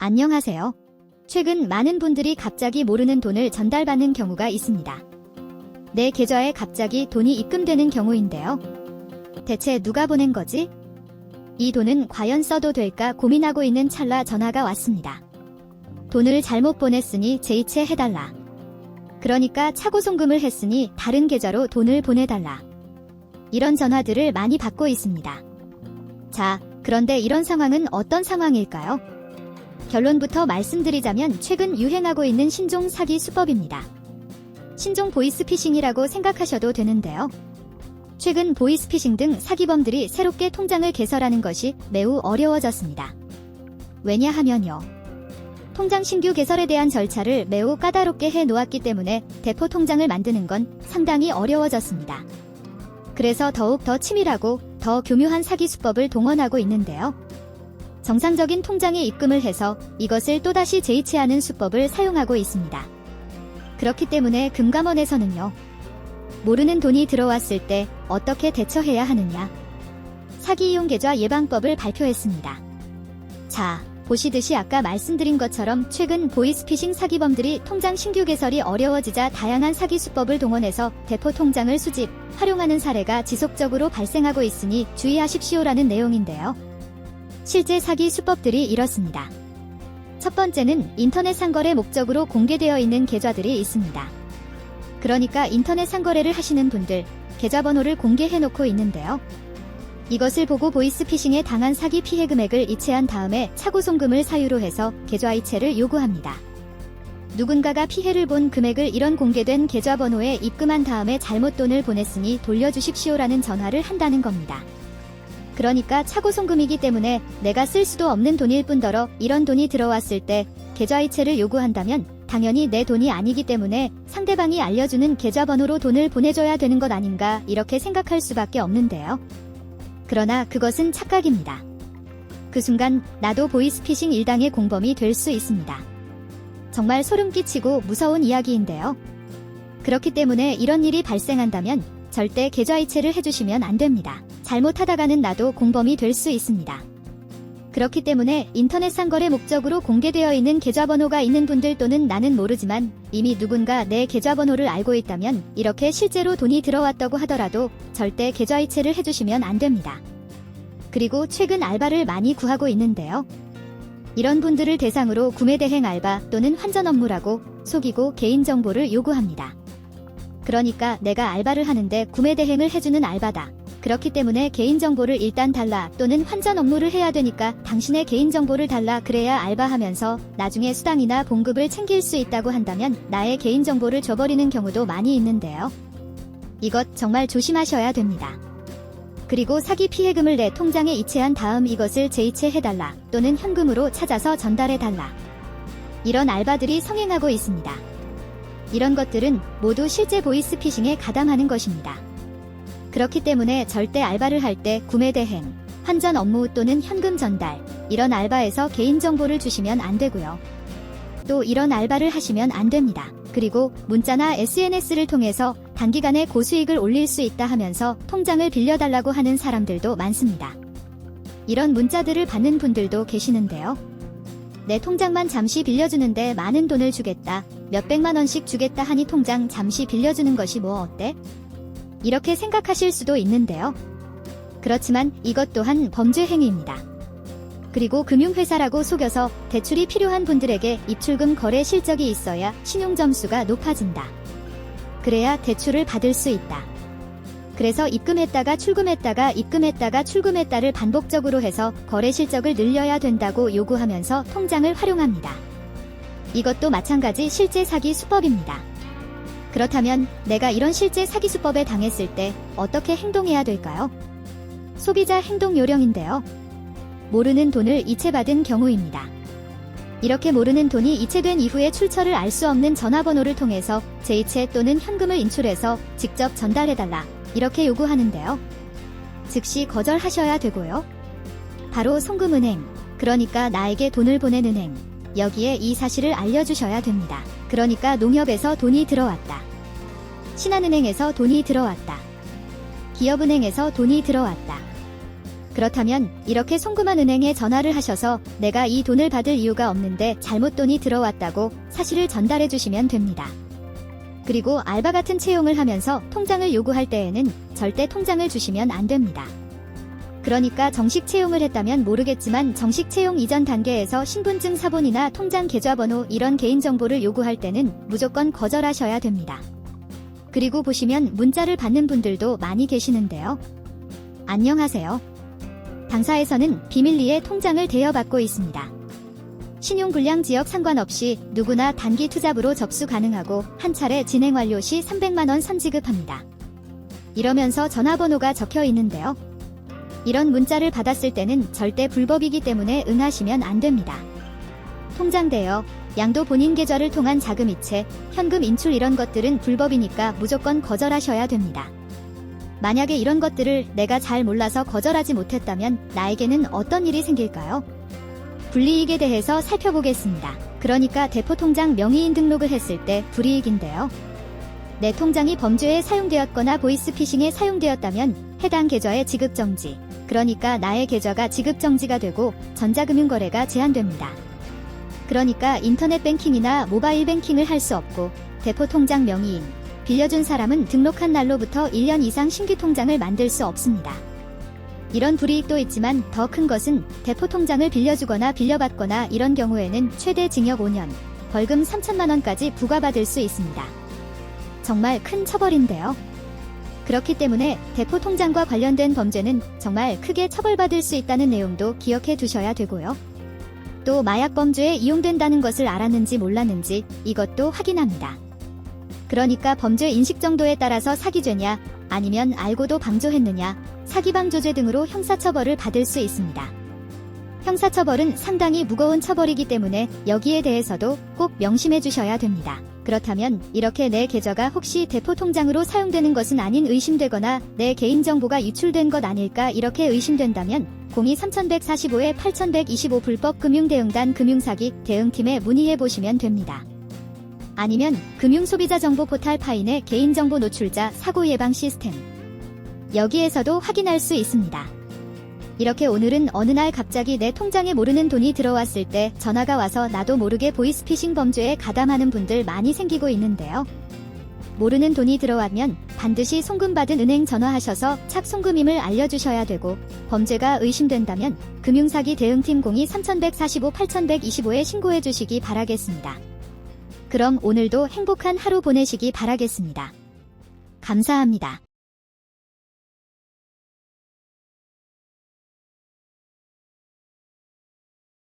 안녕하세요. 최근 많은 분들이 갑자기 모르는 돈을 전달받는 경우가 있습니다. 내 계좌에 갑자기 돈이 입금되는 경우인데요. 대체 누가 보낸 거지? 이 돈은 과연 써도 될까 고민하고 있는 찰나 전화가 왔습니다. 돈을 잘못 보냈으니 재이체 해달라. 그러니까 차고 송금을 했으니 다른 계좌로 돈을 보내달라. 이런 전화들을 많이 받고 있습니다. 자, 그런데 이런 상황은 어떤 상황일까요? 결론부터 말씀드리자면 최근 유행하고 있는 신종 사기 수법입니다. 신종 보이스피싱이라고 생각하셔도 되는데요. 최근 보이스피싱 등 사기범들이 새롭게 통장을 개설하는 것이 매우 어려워졌습니다. 왜냐하면요. 통장 신규 개설에 대한 절차를 매우 까다롭게 해 놓았기 때문에 대포 통장을 만드는 건 상당히 어려워졌습니다. 그래서 더욱 더 치밀하고 더 교묘한 사기 수법을 동원하고 있는데요. 정상적인 통장에 입금을 해서 이것을 또다시 재이체하는 수법을 사용하고 있습니다. 그렇기 때문에 금감원에서는요. 모르는 돈이 들어왔을 때 어떻게 대처해야 하느냐. 사기 이용 계좌 예방법을 발표했습니다. 자, 보시듯이 아까 말씀드린 것처럼 최근 보이스피싱 사기범들이 통장 신규 개설이 어려워지자 다양한 사기 수법을 동원해서 대포 통장을 수집, 활용하는 사례가 지속적으로 발생하고 있으니 주의하십시오라는 내용인데요. 실제 사기 수법들이 이렇습니다. 첫 번째는 인터넷 상거래 목적으로 공개되어 있는 계좌들이 있습니다. 그러니까 인터넷 상거래를 하시는 분들 계좌번호를 공개해 놓고 있는데요. 이것을 보고 보이스피싱에 당한 사기 피해 금액을 이체한 다음에 차고 송금을 사유로 해서 계좌 이체를 요구합니다. 누군가가 피해를 본 금액을 이런 공개된 계좌번호에 입금한 다음에 잘못 돈을 보냈으니 돌려주십시오라는 전화를 한다는 겁니다. 그러니까 차고 송금이기 때문에 내가 쓸 수도 없는 돈일 뿐더러 이런 돈이 들어왔을 때 계좌 이체를 요구한다면 당연히 내 돈이 아니기 때문에 상대방이 알려주는 계좌번호로 돈을 보내줘야 되는 것 아닌가 이렇게 생각할 수밖에 없는데요. 그러나 그것은 착각입니다. 그 순간 나도 보이스피싱 일당의 공범이 될 수 있습니다. 정말 소름 끼치고 무서운 이야기인데요. 그렇기 때문에 이런 일이 발생한다면 절대 계좌 이체를 해주시면 안 됩니다. 잘못하다가는 나도 공범이 될 수 있습니다. 그렇기 때문에 인터넷 상거래 목적으로 공개되어 있는 계좌번호가 있는 분들 또는 나는 모르지만 이미 누군가 내 계좌번호를 알고 있다면 이렇게 실제로 돈이 들어왔다고 하더라도 절대 계좌 이체를 해주시면 안 됩니다. 그리고 최근 알바를 많이 구하고 있는데요. 이런 분들을 대상으로 구매 대행 알바 또는 환전 업무라고 속이고 개인정보를 요구합니다. 그러니까 내가 알바를 하는데 구매 대행을 해주는 알바다. 그렇기 때문에 개인정보를 일단 달라 또는 환전 업무를 해야 되니까 당신의 개인정보를 달라 그래야 알바하면서 나중에 수당이나 봉급을 챙길 수 있다고 한다면 나의 개인정보를 줘버리는 경우도 많이 있는데요. 이것 정말 조심하셔야 됩니다. 그리고 사기 피해금을 내 통장에 이체한 다음 이것을 재이체해달라 또는 현금으로 찾아서 전달해달라. 이런 알바들이 성행하고 있습니다. 이런 것들은 모두 실제 보이스피싱에 가담하는 것입니다. 그렇기 때문에 절대 알바를 할 때 구매 대행, 환전 업무 또는 현금 전달, 이런 알바에서 개인정보를 주시면 안 되고요. 또 이런 알바를 하시면 안 됩니다. 그리고 문자나 SNS를 통해서 단기간에 고수익을 올릴 수 있다 하면서 통장을 빌려달라고 하는 사람들도 많습니다. 이런 문자들을 받는 분들도 계시는데요. 내 통장만 잠시 빌려주는데 많은 돈을 주겠다, 몇백만 원씩 주겠다 하니 통장 잠시 빌려주는 것이 뭐 어때? 이렇게 생각하실 수도 있는데요. 그렇지만 이것 또한 범죄 행위입니다. 그리고 금융회사라고 속여서 대출이 필요한 분들에게 입출금 거래 실적이 있어야 신용점수가 높아진다. 그래야 대출을 받을 수 있다. 그래서 입금했다가 출금했다가 입금했다가 출금했다를 반복적으로 해서 거래 실적을 늘려야 된다고 요구하면서 통장을 활용합니다. 이것도 마찬가지 실제 사기 수법입니다. 그렇다면 내가 이런 실제 사기 수법에 당했을 때 어떻게 행동해야 될까요? 소비자 행동 요령인데요. 모르는 돈을 이체받은 경우입니다. 이렇게 모르는 돈이 이체된 이후에 출처를 알 수 없는 전화번호를 통해서 재이체 또는 현금을 인출해서 직접 전달해달라 이렇게 요구하는데요. 즉시 거절하셔야 되고요. 바로 송금은행, 그러니까 나에게 돈을 보낸 은행, 여기에 이 사실을 알려주셔야 됩니다. 그러니까 농협에서 돈이 들어왔다. 신한은행에서 돈이 들어왔다. 기업은행에서 돈이 들어왔다. 그렇다면 이렇게 송금한 은행에 전화를 하셔서 내가 이 돈을 받을 이유가 없는데 잘못 돈이 들어왔다고 사실을 전달해 주시면 됩니다. 그리고 알바 같은 채용을 하면서 통장을 요구할 때에는 절대 통장을 주시면 안 됩니다. 그러니까 정식 채용을 했다면 모르겠지만 정식 채용 이전 단계에서 신분증 사본이나 통장 계좌번호 이런 개인정보를 요구할 때는 무조건 거절하셔야 됩니다. 그리고 보시면 문자를 받는 분들도 많이 계시는데요. 안녕하세요. 당사에서는 비밀리에 통장을 대여받고 있습니다. 신용불량 지역 상관없이 누구나 단기 투잡으로 접수 가능하고 한 차례 진행 완료 시 300만원 선지급합니다. 이러면서 전화번호가 적혀 있는데요. 이런 문자를 받았을 때는 절대 불법이기 때문에 응하시면 안 됩니다. 통장 대여, 양도 본인 계좌를 통한 자금 이체, 현금 인출 이런 것들은 불법이니까 무조건 거절하셔야 됩니다. 만약에 이런 것들을 내가 잘 몰라서 거절하지 못했다면 나에게는 어떤 일이 생길까요? 불이익에 대해서 살펴보겠습니다. 그러니까 대포통장 명의인 등록을 했을 때 불이익인데요. 내 통장이 범죄에 사용되었거나 보이스피싱에 사용되었다면 해당 계좌의 지급 정지. 그러니까 나의 계좌가 지급 정지가 되고 전자금융 거래가 제한됩니다. 그러니까 인터넷 뱅킹이나 모바일 뱅킹을 할 수 없고 대포 통장 명의인 빌려준 사람은 등록한 날로부터 1년 이상 신규 통장을 만들 수 없습니다. 이런 불이익도 있지만 더 큰 것은 대포 통장을 빌려주거나 빌려받거나 이런 경우에는 최대 징역 5년, 벌금 3천만 원까지 부과받을 수 있습니다. 정말 큰 처벌인데요. 그렇기 때문에 대포 통장과 관련된 범죄는 정말 크게 처벌받을 수 있다는 내용도 기억해 두셔야 되고요. 또 마약 범죄에 이용된다는 것을 알았는지 몰랐는지 이것도 확인합니다. 그러니까 범죄 인식 정도에 따라서 사기죄냐 아니면 알고도 방조했느냐 사기방조죄 등으로 형사처벌을 받을 수 있습니다. 형사처벌은 상당히 무거운 처벌이기 때문에 여기에 대해서도 꼭 명심해 주셔야 됩니다. 그렇다면 이렇게 내 계좌가 혹시 대포 통장으로 사용되는 것은 아닌 의심되거나 내 개인정보가 유출된 것 아닐까 이렇게 의심된다면 02-3145에 8125 불법 금융대응단 금융사기 대응팀에 문의해 보시면 됩니다. 아니면 금융소비자정보 포탈 파인의 개인정보 노출자 사고 예방 시스템 여기에서도 확인할 수 있습니다. 이렇게 오늘은 어느 날 갑자기 내 통장에 모르는 돈이 들어왔을 때 전화가 와서 나도 모르게 보이스피싱 범죄에 가담하는 분들 많이 생기고 있는데요. 모르는 돈이 들어왔면 반드시 송금받은 은행 전화하셔서 착 송금임을 알려주셔야 되고 범죄가 의심된다면 금융사기 대응팀 02-3145-8125에 신고해 주시기 바라겠습니다. 그럼 오늘도 행복한 하루 보내시기 바라겠습니다. 감사합니다.